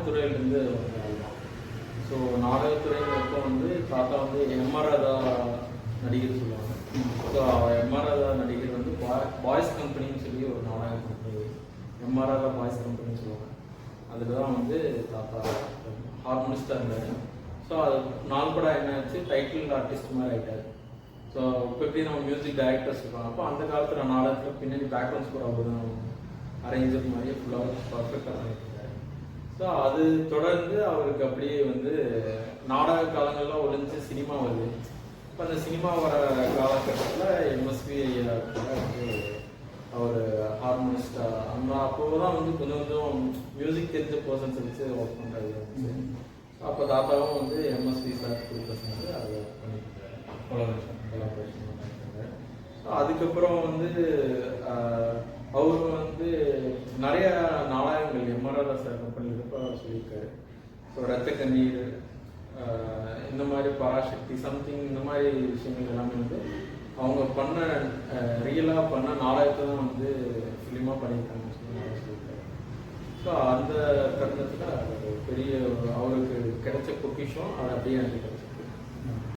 நாடகத்துறையிலேருந்து so நாடகத்துறைங்கிறப்போ வந்து தாத்தா வந்து எம்ஆர்ஆதா நடிகர் சொல்லுவாங்க. ஸோ எம்ஆர்ஆதா நடிகர் வந்து பாய்ஸ் கம்பெனின்னு சொல்லி ஒரு நாடக கம்பெனி எம்ஆர்ஆதா பாய்ஸ் கம்பெனின்னு சொல்லுவாங்க. அதில் தான் வந்து தாத்தா ஹார்மோனிஸ்டாக இருந்தார். ஸோ அது நாள் படம் என்ன ஆச்சு? டைட்டில் ஆர்டிஸ்ட் மாதிரி ஆகிட்டார் ஸோ இப்போ எப்படி நம்ம மியூசிக் டைரக்டர்ஸ் இருக்காங்க? அப்போ அந்த காலத்தில் நாடகத்தில் பின்னாடி பேக்ரவுண்ட் ஸ்கோர் அவர் தான் அரேஞ்சர் மாதிரியே ஃபுல்லாக பர்ஃபெக்டாக பண்ணிட்டு ஸோ அது தொடர்ந்து அவருக்கு அப்படியே வந்து நாடக காலங்கள்லாம் ஒழிஞ்சு சினிமா வருது. இப்போ அந்த சினிமா வர காலகட்டத்தில் எம்எஸ்பி ஐயா வந்து அவர் ஹார்மோனிஸ்டா அந்த அப்போ தான் வந்து கொஞ்சம் கொஞ்சம் மியூசிக் தெரிஞ்ச பர்சன்ஸ் வச்சு ஒர்க் பண்ணுறது அப்போ தாத்தாவும் வந்து எம்எஸ்பி சார் கொடுக்க சொன்னாரு அதை பண்ணிட்டு collaboration பண்ணியிருக்காரு. So, அதுக்கப்புறம் வந்து நாலாயிரங்கள் எம்ஆர்ஆர் சார் கம்பெனியில் அவர் சொல்லியிருக்காரு. ஸோ ரத்த கண்ணீர் இந்த மாதிரி பராசக்தி சம்திங் இந்த மாதிரி விஷயங்கள் எல்லாமே வந்து அவங்க பண்ண ரியலாக பண்ண நாலாயிரத்தை தான் வந்து ஃபிலிமாக பண்ணியிருக்காங்கன்னு சொல்லி சொல்லியிருக்காரு. ஸோ அந்த தருணத்தில் பெரிய அவருக்கு கிடைச்ச பொக்கிஷம் அது அப்படியே எனக்கு கிடைச்சிருக்கு.